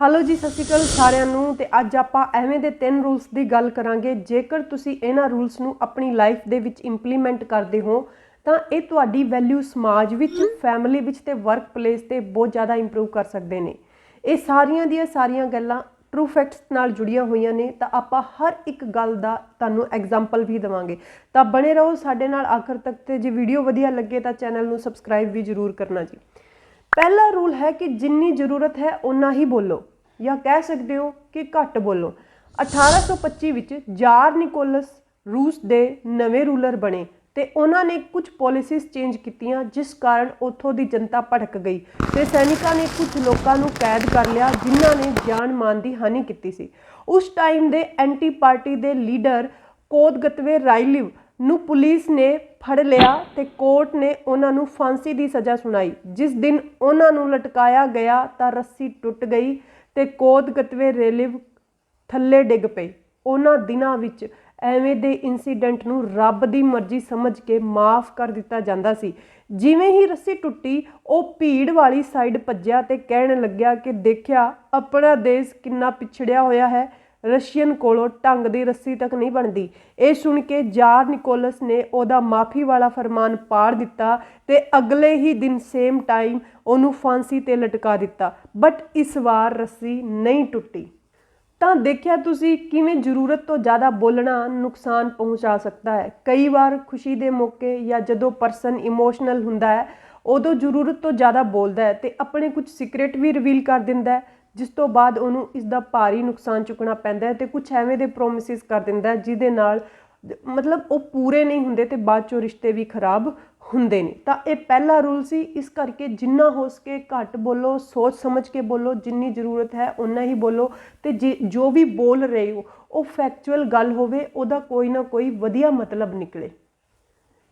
Hello ਜੀ, ਸਤਿ ਸ਼੍ਰੀ ਅਕਾਲ ਸਾਰਿਆਂ ਨੂੰ ਤੇ ਅੱਜ ਆਪਾਂ ਐਵੇਂ ਦੇ ਤਿੰਨ ਰੂਲਸ ਦੀ ਗੱਲ ਕਰਾਂਗੇ। ਜੇਕਰ ਤੁਸੀਂ ਇਹਨਾਂ ਰੂਲਸ ਨੂੰ ਆਪਣੀ ਲਾਈਫ ਦੇ ਵਿੱਚ ਇੰਪਲੀਮੈਂਟ ਕਰਦੇ ਹੋ, ਤਾਂ ਇਹ ਤੁਹਾਡੀ ਵੈਲਿਊ ਸਮਾਜ ਵਿੱਚ ਫੈਮਿਲੀ ਵਿੱਚ ਤੇ ਵਰਕ ਪਲੇਸ ਤੇ ਬਹੁਤ ਜ਼ਿਆਦਾ ਇੰਪਰੂਵ ਕਰ ਸਕਦੇ ਨੇ। ਇਹ ਸਾਰੀਆਂ ਦੀਆਂ ਸਾਰੀਆਂ ਗੱਲਾਂ ਟਰੂ ਫੈਕਟਸ ਨਾਲ ਜੁੜੀਆਂ ਹੋਈਆਂ ਨੇ, ਤਾਂ ਆਪਾਂ ਹਰ ਇੱਕ ਗੱਲ ਦਾ ਤੁਹਾਨੂੰ ਐਗਜ਼ਾਮਪਲ ਵੀ ਦਵਾਂਗੇ। ਤਾਂ ਬਣੇ ਰਹੋ ਸਾਡੇ ਨਾਲ ਆਖਰ ਤੱਕ ਤੇ ਜੇ ਵੀਡੀਓ ਵਧੀਆ ਲੱਗੇ ਤਾਂ ਚੈਨਲ ਨੂੰ ਸਬਸਕ੍ਰਾਈਬ ਵੀ ਜ਼ਰੂਰ ਕਰਨਾ ਜੀ। ਪਹਿਲਾ ਰੂਲ ਹੈ ਕਿ ਜਿੰਨੀ ਜ਼ਰੂਰਤ ਹੈ ਉਨਾ ਹੀ ਬੋਲੋ ਜਾਂ ਕਹਿ ਸਕਦੇ ਹੋ ਕਿ ਘੱਟ ਬੋਲੋ। 1825 ਵਿੱਚ ਜਾਰ ਨਿਕੋਲਸ ਰੂਸ ਦੇ ਨਵੇਂ ਰੂਲਰ ਬਣੇ ਤੇ ਉਹਨਾਂ ਨੇ ਕੁਝ ਪਾਲਿਸੀਜ਼ ਚੇਂਜ ਕੀਤੀਆਂ ਜਿਸ ਕਾਰਨ ਉੱਥੋਂ ਦੀ ਜਨਤਾ ਭੜਕ ਗਈ। ਤੇ ਸੈਨਿਕਾਂ ਨੇ ਕੁਝ ਲੋਕਾਂ ਨੂੰ ਕੈਦ ਕਰ ਲਿਆ ਜਿਨ੍ਹਾਂ ਨੇ ਜਾਨ ਮਾਨ ਦੀ ਹਾਨੀ ਕੀਤੀ ਸੀ। ਉਸ ਟਾਈਮ ਦੇ ਐਂਟੀ ਪਾਰਟੀ ਦੇ ਲੀਡਰ ਕੋਦਗਤਵੇ ਰਾਈਲਿਵ ਨੂੰ ਪੁਲਿਸ ਨੇ ਫੜ ਲਿਆ ਤੇ ਕੋਰਟ ਨੇ ਉਹਨਾਂ ਨੂੰ ਫਾਂਸੀ ਦੀ ਸਜ਼ਾ ਸੁਣਾਈ। ਜਿਸ ਦਿਨ ਉਹਨਾਂ ਨੂੰ ਲਟਕਾਇਆ ਗਿਆ ਤਾਂ ਰੱਸੀ ਟੁੱਟ ਗਈ ਤੇ ਕੋਦਗਤਵੇ ਰੇਲਿਵ ਥੱਲੇ ਡਿੱਗ ਪਈ। ਉਹਨਾਂ ਦਿਨਾਂ ਵਿੱਚ ਐਵੇਂ ਦੇ ਇਨਸੀਡੈਂਟ ਨੂੰ ਰੱਬ ਦੀ ਮਰਜ਼ੀ ਸਮਝ ਕੇ ਮਾਫ ਕਰ ਦਿੱਤਾ ਜਾਂਦਾ ਸੀ। ਜਿਵੇਂ ਹੀ ਰੱਸੀ ਟੁੱਟੀ, ਉਹ ਭੀੜ ਵਾਲੀ ਸਾਈਡ ਭੱਜਿਆ ਤੇ ਕਹਿਣ ਲੱਗਿਆ ਕਿ ਦੇਖਿਆ, ਆਪਣਾ ਦੇਸ਼ ਕਿੰਨਾ ਪਿਛੜਿਆ ਹੋਇਆ ਹੈ। ਰਸ਼ੀਅਨ ਕੋਲੋਂ ਢੰਗ ਦੀ ਰੱਸੀ ਤੱਕ ਨਹੀਂ ਬਣਦੀ। ਇਹ ਸੁਣ ਕੇ ਜਾਰ ਨਿਕੋਲਸ ਨੇ ਉਹਦਾ ਮਾਫੀ ਵਾਲਾ ਫਰਮਾਨ ਪਾੜ ਦਿੱਤਾ ਤੇ ਅਗਲੇ ਹੀ ਦਿਨ ਸੇਮ ਟਾਈਮ ਉਹਨੂੰ ਫਾਂਸੀ ਤੇ ਲਟਕਾ ਦਿੱਤਾ। ਬਟ ਇਸ ਵਾਰ ਰੱਸੀ ਨਹੀਂ ਟੁੱਟੀ। ਤਾਂ ਦੇਖਿਆ ਤੁਸੀਂ ਕਿਵੇਂ ਜ਼ਰੂਰਤ ਤੋਂ ਜ਼ਿਆਦਾ ਬੋਲਣਾ ਨੁਕਸਾਨ ਪਹੁੰਚਾ ਸਕਦਾ ਹੈ। ਕਈ ਵਾਰ ਖੁਸ਼ੀ ਦੇ ਮੌਕੇ ਜਾਂ ਜਦੋਂ ਪਰਸਨ ਇਮੋਸ਼ਨਲ ਹੁੰਦਾ ਹੈ, ਉਦੋਂ ਜ਼ਰੂਰਤ ਤੋਂ ਜ਼ਿਆਦਾ ਬੋਲਦਾ ਹੈ ਤੇ ਆਪਣੇ ਕੁਝ ਸੀਕ੍ਰੇਟ ਵੀ ਰਿਵੀਲ ਕਰ ਦਿੰਦਾ ਹੈ। ਜਿਸ ਤੋਂ ਬਾਅਦ ਉਹਨੂੰ ਇਸ ਦਾ ਭਾਰੀ ਨੁਕਸਾਨ ਚੁੱਕਣਾ ਪੈਂਦਾ ਹੈ ਤੇ ਕੁਝ ਐਵੇਂ ਦੇ ਪ੍ਰੋਮਿਸਿਸ ਕਰ ਦਿੰਦਾ ਜਿਹਦੇ ਨਾਲ ਮਤਲਬ ਉਹ ਪੂਰੇ ਨਹੀਂ ਹੁੰਦੇ ਤੇ ਬਾਅਦ ਚੋਂ ਰਿਸ਼ਤੇ ਵੀ ਖਰਾਬ ਹੁੰਦੇ ਨੇ। ਤਾਂ ਇਹ ਪਹਿਲਾ ਰੂਲ ਸੀ, ਇਸ ਕਰਕੇ ਜਿੰਨਾ ਹੋ ਸਕੇ ਘੱਟ ਬੋਲੋ, ਸੋਚ ਸਮਝ ਕੇ ਬੋਲੋ, ਜਿੰਨੀ ਜ਼ਰੂਰਤ ਹੈ ਉਨਾ ਹੀ ਬੋਲੋ ਤੇ ਜੇ, ਜੋ ਵੀ ਬੋਲ ਰਹੇ ਹੋ, ਉਹ ਫੈਕਚੁਅਲ ਗੱਲ ਹੋਵੇ, ਉਹਦਾ ਕੋਈ ਨਾ ਕੋਈ ਵਧੀਆ ਮਤਲਬ ਨਿਕਲੇ।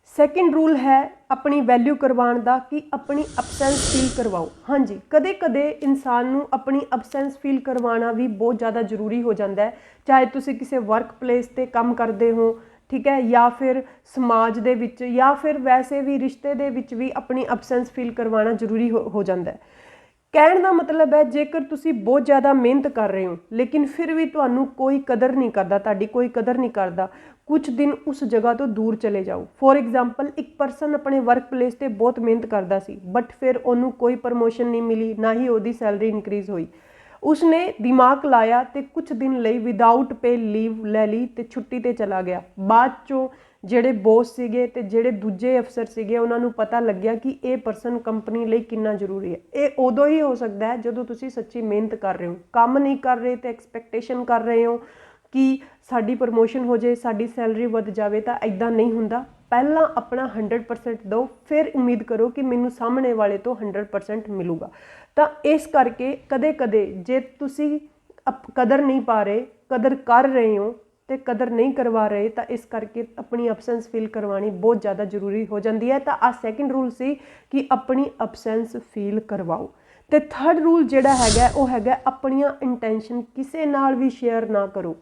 ਸੈਕਿੰਡ ਰੂਲ ਹੈ ਆਪਣੀ ਵੈਲਿਊ ਕਰਵਾਉਣ ਦਾ ਕਿ ਆਪਣੀ ਅਬਸੈਂਸ ਫੀਲ ਕਰਵਾਓ। ਹਾਂਜੀ, ਕਦੇ-ਕਦੇ ਇਨਸਾਨ ਨੂੰ ਆਪਣੀ ਅਬਸੈਂਸ ਫੀਲ ਕਰਵਾਉਣਾ ਵੀ ਬਹੁਤ ਜ਼ਿਆਦਾ ਜ਼ਰੂਰੀ ਹੋ ਜਾਂਦਾ ਹੈ। ਚਾਹੇ ਤੁਸੀਂ ਕਿਸੇ ਵਰਕ ਪਲੇਸ ਤੇ ਕੰਮ ਕਰਦੇ ਹੋ, ਠੀਕ ਹੈ, ਜਾਂ ਫਿਰ ਸਮਾਜ ਦੇ ਵਿੱਚ, ਜਾਂ ਫਿਰ ਵੈਸੇ ਵੀ ਰਿਸ਼ਤੇ ਦੇ ਵਿੱਚ ਵੀ ਆਪਣੀ ਅਬਸੈਂਸ ਫੀਲ ਕਰਵਾਉਣਾ ਜ਼ਰੂਰੀ ਹੋ ਹੋ ਜਾਂਦਾ ਹੈ। ਕਹਿਣ ਦਾ ਮਤਲਬ ਹੈ, ਜੇਕਰ ਤੁਸੀਂ ਬਹੁਤ ਜ਼ਿਆਦਾ ਮਿਹਨਤ ਕਰ ਰਹੇ ਹੋ, ਲੇਕਿਨ ਫਿਰ ਵੀ ਤੁਹਾਨੂੰ ਕੋਈ ਕਦਰ ਨਹੀਂ ਕਰਦਾ, ਤੁਹਾਡੀ ਕੋਈ ਕਦਰ ਨਹੀਂ ਕਰਦਾ ਕੁਝ ਦਿਨ ਉਸ ਜਗ੍ਹਾ ਤੋਂ ਦੂਰ ਚਲੇ ਜਾਓ। ਫੋਰ ਐਗਜ਼ਾਮਪਲ ਇੱਕ ਪਰਸਨ ਆਪਣੇ ਵਰਕ ਪਲੇਸ ਤੇ ਬਹੁਤ ਮਿਹਨਤ ਕਰਦਾ ਸੀ ਬਟ ਫਿਰ ਉਹਨੂੰ ਕੋਈ ਪ੍ਰਮੋਸ਼ਨ ਨਹੀਂ ਮਿਲੀ, ਨਾ ਹੀ ਉਹਦੀ ਸੈਲਰੀ ਇਨਕਰੀਜ਼ ਹੋਈ। ਉਸਨੇ ਦਿਮਾਗ ਲਾਇਆ ਤੇ ਕੁਝ ਦਿਨ ਲਈ ਵਿਦਆਊਟ ਪੇ ਲੀਵ ਲੈ ਲਈ ਤੇ ਛੁੱਟੀ ਤੇ ਚਲਾ ਗਿਆ। ਬਾਅਦ ਚੋਂ ਜਿਹੜੇ ਬੋਸ ਸੀਗੇ ਤੇ ਜਿਹੜੇ ਦੂਜੇ ਅਫਸਰ ਸੀਗੇ, ਉਹਨਾਂ ਨੂੰ ਪਤਾ ਲੱਗਿਆ ਕਿ ਇਹ ਪਰਸਨ ਕੰਪਨੀ ਲਈ ਕਿੰਨਾ ਜ਼ਰੂਰੀ ਹੈ। ਇਹ ਉਦੋਂ ਹੀ ਹੋ ਸਕਦਾ ਹੈ ਜਦੋਂ ਤੁਸੀਂ ਸੱਚੀ ਮਿਹਨਤ ਕਰ ਰਹੇ ਹੋ। ਕੰਮ ਨਹੀਂ ਕਰ ਰਹੇ ਤੇ ਐਕਸਪੈਕਟੇਸ਼ਨ ਕਰ ਰਹੇ ਹੋ ਕਿ ਸਾਡੀ ਪ੍ਰਮੋਸ਼ਨ ਹੋ ਜਾਏ ਸਾਡੀ ਸੈਲਰੀ ਵੱਧ ਜਾਵੇ ਤਾਂ ਐਦਾਂ ਨਹੀਂ ਹੁੰਦਾ। ਪਹਿਲਾਂ ਆਪਣਾ 100% ਦਿਓ, ਫਿਰ ਉਮੀਦ ਕਰੋ ਕਿ ਮੈਨੂੰ ਸਾਹਮਣੇ ਵਾਲੇ ਤੋਂ 100% ਮਿਲੂਗਾ। ਤਾਂ ਇਸ ਕਰਕੇ ਕਦੇ-ਕਦੇ ਜੇ ਤੁਸੀਂ ਕਦਰ ਨਹੀਂ ਪਾ ਰਹੇ, ਕਦਰ ਕਰ ਰਹੇ ਹੋ ਤੇ ਕਦਰ ਨਹੀਂ ਕਰਵਾ ਰਹੇ, ਤਾਂ ਇਸ ਕਰਕੇ ਆਪਣੀ ਅਬਸੈਂਸ ਫੀਲ ਕਰਵਾਣੀ ਬਹੁਤ ਜ਼ਿਆਦਾ ਜ਼ਰੂਰੀ ਹੋ ਜਾਂਦੀ ਹੈ। ਤਾਂ ਆ ਸੈਕਿੰਡ ਰੂਲ ਸੀ ਕਿ ਆਪਣੀ ਅਬਸੈਂਸ ਫੀਲ ਕਰਵਾਓ। ਤੇ ਥਰਡ ਰੂਲ ਜਿਹੜਾ ਹੈਗਾ, ਉਹ ਹੈਗਾ ਆਪਣੀਆਂ ਇੰਟੈਂਸ਼ਨ ਕਿਸੇ ਨਾਲ ਵੀ ਸ਼ੇਅਰ ਨਾ ਕਰੋ।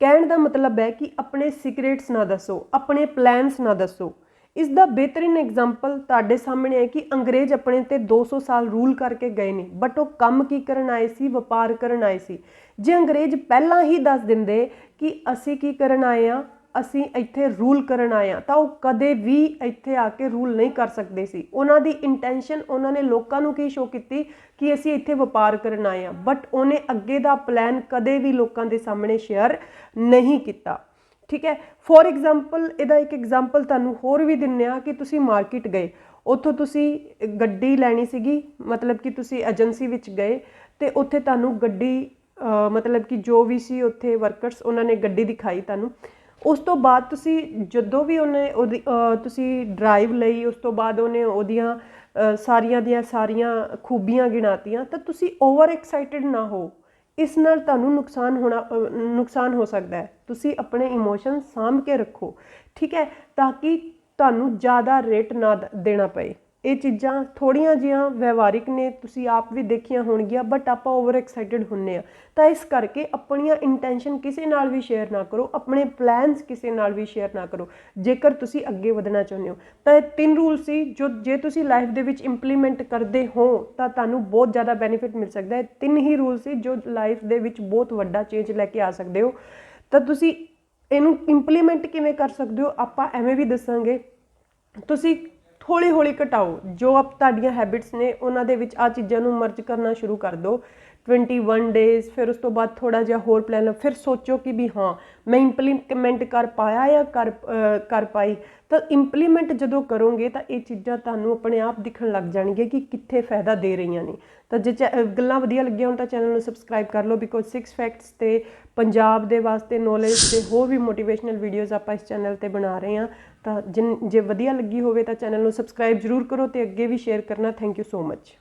ਕਹਿਣ ਦਾ ਮਤਲਬ ਹੈ ਕਿ ਆਪਣੇ ਸੀਕ੍ਰੇਟਸ ਨਾ ਦੱਸੋ, ਆਪਣੇ ਪਲਾਨਸ ਨਾ ਦੱਸੋ। ਇਸ ਦਾ ਬਿਹਤਰੀਨ ਐਗਜ਼ਾਮਪਲ ਤੁਹਾਡੇ ਸਾਹਮਣੇ ਹੈ ਕਿ ਅੰਗਰੇਜ਼ ਆਪਣੇ ਤੇ 200 ਸਾਲ ਰੂਲ ਕਰਕੇ ਗਏ ਨੇ ਬਟ ਉਹ ਕੰਮ ਕੀ ਕਰਨ ਆਏ ਸੀ? ਵਪਾਰ ਕਰਨ ਆਏ ਸੀ। ਜੇ ਅੰਗਰੇਜ਼ ਪਹਿਲਾਂ ਹੀ ਦੱਸ ਦਿੰਦੇ ਕਿ ਅਸੀਂ ਕੀ ਕਰਨ ਆਏ ਆ ਅਸੀਂ ਇੱਥੇ ਰੂਲ ਕਰਨ ਆਏ ਆ ਤਾਂ ਉਹ ਕਦੇ ਵੀ ਇੱਥੇ ਆ ਕੇ ਰੂਲ ਨਹੀਂ ਕਰ ਸਕਦੇ ਸੀ। ਉਹਨਾਂ ਦੀ ਇੰਟੈਂਸ਼ਨ ਉਹਨਾਂ ਨੇ ਲੋਕਾਂ ਨੂੰ ਕੀ ਸ਼ੋ ਕੀਤੀ? ਕਿ ਅਸੀਂ ਇੱਥੇ ਵਪਾਰ ਕਰਨ ਆਏ ਆ ਬਟ ਉਹਨੇ ਅੱਗੇ ਦਾ ਪਲਾਨ ਕਦੇ ਵੀ ਲੋਕਾਂ ਦੇ ਸਾਹਮਣੇ ਸ਼ੇਅਰ ਨਹੀਂ ਕੀਤਾ। ਠੀਕ ਹੈ? ਫੋਰ ਐਗਜ਼ਾਮਪਲ ਇਹਦਾ ਇੱਕ ਐਗਜ਼ਾਮਪਲ ਤੁਹਾਨੂੰ ਹੋਰ ਵੀ ਦਿੰਨੇ ਆ ਕਿ ਤੁਸੀਂ ਮਾਰਕੀਟ ਗਏ। ਉੱਥੋਂ ਤੁਸੀਂ ਗੱਡੀ ਲੈਣੀ ਸੀਗੀ, ਮਤਲਬ ਕਿ ਤੁਸੀਂ ਏਜੰਸੀ ਵਿੱਚ ਗਏ ਤੇ ਉੱਥੇ ਤੁਹਾਨੂੰ ਗੱਡੀ ਮਤਲਬ ਕਿ ਜੋ ਵੀ ਸੀ ਉੱਥੇ ਵਰਕਰਸ ਉਹਨਾਂ ਨੇ ਗੱਡੀ ਦਿਖਾਈ ਤੁਹਾਨੂੰ। ਉਸ ਤੋਂ ਬਾਅਦ ਤੁਸੀਂ ਜਦੋਂ ਵੀ ਉਹਨੇ ਉਹਦੀ ਤੁਸੀਂ ਡਰਾਈਵ ਲਈ, ਉਸ ਤੋਂ ਬਾਅਦ ਉਹਨੇ ਉਹਦੀਆਂ ਸਾਰੀਆਂ ਦੀਆਂ ਸਾਰੀਆਂ ਖੂਬੀਆਂ ਗਿਣਾਤੀਆਂ, ਤਾਂ ਤੁਸੀਂ ਓਵਰ ਐਕਸਾਈਟਿਡ ਨਾ ਹੋ। ਇਸ ਨਾਲ ਤੁਹਾਨੂੰ ਨੁਕਸਾਨ ਹੋਣਾ ਨੁਕਸਾਨ ਹੋ ਸਕਦਾ ਹੈ। ਤੁਸੀਂ ਆਪਣੇ ਇਮੋਸ਼ਨ ਸਾਂਭ ਕੇ ਰੱਖੋ, ਠੀਕ ਹੈ, ਤਾਂ ਕਿ ਤੁਹਾਨੂੰ ਜ਼ਿਆਦਾ ਰੇਟ ਨਾ ਦੇਣਾ ਪਏ। ਇਹ ਚੀਜ਼ਾਂ ਥੋੜੀਆਂ ਜਿਹੀਆਂ ਵਿਵਹਾਰਿਕ ਨੇ, ਤੁਸੀਂ ਆਪ ਵੀ ਦੇਖੀਆਂ ਹੋਣਗੀਆਂ ਬਟ ਆਪਾਂ ਓਵਰ ਐਕਸਾਈਟਿਡ ਹੁੰਨੇ ਆ। ਤਾਂ ਇਸ ਕਰਕੇ ਆਪਣੀਆਂ ਇੰਟੈਂਸ਼ਨ ਕਿਸੇ ਨਾਲ ਵੀ ਸ਼ੇਅਰ ਨਾ ਕਰੋ, ਆਪਣੇ ਪਲਾਨਸ ਕਿਸੇ ਨਾਲ ਵੀ ਸ਼ੇਅਰ ਨਾ ਕਰੋ, ਜੇਕਰ ਤੁਸੀਂ ਅੱਗੇ ਵਧਣਾ ਚਾਹੁੰਦੇ ਹੋ। ਤਾਂ ਇਹ ਤਿੰਨ ਰੂਲ ਸੀ, ਜੋ ਜੇ ਤੁਸੀਂ ਲਾਈਫ ਦੇ ਵਿੱਚ ਇੰਪਲੀਮੈਂਟ ਕਰਦੇ ਹੋ, ਤਾਂ ਤੁਹਾਨੂੰ ਬਹੁਤ ਜ਼ਿਆਦਾ ਬੈਨੀਫਿਟ ਮਿਲ ਸਕਦਾ ਹੈ। ਤਿੰਨ ਹੀ ਰੂਲ ਸੀ, ਜੋ ਲਾਈਫ ਦੇ ਵਿੱਚ ਬਹੁਤ ਵੱਡਾ ਚੇਂਜ ਲੈ ਕੇ ਆ ਸਕਦੇ ਹੋ। ਤਾਂ ਤੁਸੀਂ ਇਹਨੂੰ ਇੰਪਲੀਮੈਂਟ ਕਿਵੇਂ ਕਰ ਸਕਦੇ ਹੋ, ਆਪਾਂ ਐਵੇਂ ਵੀ ਦੱਸਾਂਗੇ। ਤੁਸੀਂ ਹੌਲੀ ਹੌਲੀ ਘਟਾਓ। ਜੋ ਆਪ ਤੁਹਾਡੀਆਂ ਹੈਬਿਟਸ ਨੇ, ਉਹਨਾਂ ਦੇ ਵਿੱਚ ਆ ਚੀਜ਼ਾਂ ਨੂੰ ਮਰਜ ਕਰਨਾ ਸ਼ੁਰੂ ਕਰ ਦਿਓ। 21 ਡੇਜ਼ ਫਿਰ ਉਸ ਤੋਂ ਬਾਅਦ ਥੋੜਾ ਜਿਹਾ ਹੋਰ ਪਲਾਨ ਫਿਰ ਸੋਚੋ ਕਿ ਵੀ ਹਾਂ, ਮੈਂ ਇੰਪਲੀਮੈਂਟ ਕਰ ਪਾਇਆ ਜਾਂ ਕਰ ਕਰ ਪਾਈ। ਤਾਂ ਇੰਪਲੀਮੈਂਟ ਜਦੋਂ ਕਰੋਗੇ ਤਾਂ ਇਹ ਚੀਜ਼ਾਂ ਤੁਹਾਨੂੰ ਆਪਣੇ ਆਪ ਦਿਖਣ ਲੱਗ ਜਾਣਗੀਆਂ ਕਿ ਕਿੱਥੇ ਫਾਇਦਾ ਦੇ ਰਹੀਆਂ ਨੇ। ਤਾਂ ਜੇ ਚੈ- ਗੱਲਾਂ ਵਧੀਆ ਲੱਗੀਆਂ ਹੋਣ ਤਾਂ ਚੈਨਲ ਨੂੰ ਸਬਸਕ੍ਰਾਈਬ ਕਰ ਲਓ ਬਿਕੋਜ਼ 6 ਫੈਕਟਸ ਤੇ ਪੰਜਾਬ ਦੇ ਵਾਸਤੇ ਨੌਲੇਜ ਤੇ ਹੋਰ ਵੀ ਮੋਟੀਵੇਸ਼ਨਲ ਵੀਡੀਓਜ਼ ਆਪਾਂ ਇਸ ਚੈਨਲ ਤੇ ਬਣਾ ਰਹੇ ਹਾਂ। ਤਾਂ ਜਿਨ, ਜੇ ਵਧੀਆ ਲੱਗੀ ਹੋਵੇ ਤਾਂ ਚੈਨਲ ਨੂੰ ਸਬਸਕ੍ਰਾਈਬ ਜਰੂਰ ਕਰੋ ਤੇ ਅੱਗੇ ਵੀ ਸ਼ੇਅਰ ਕਰਨਾ। Thank you so much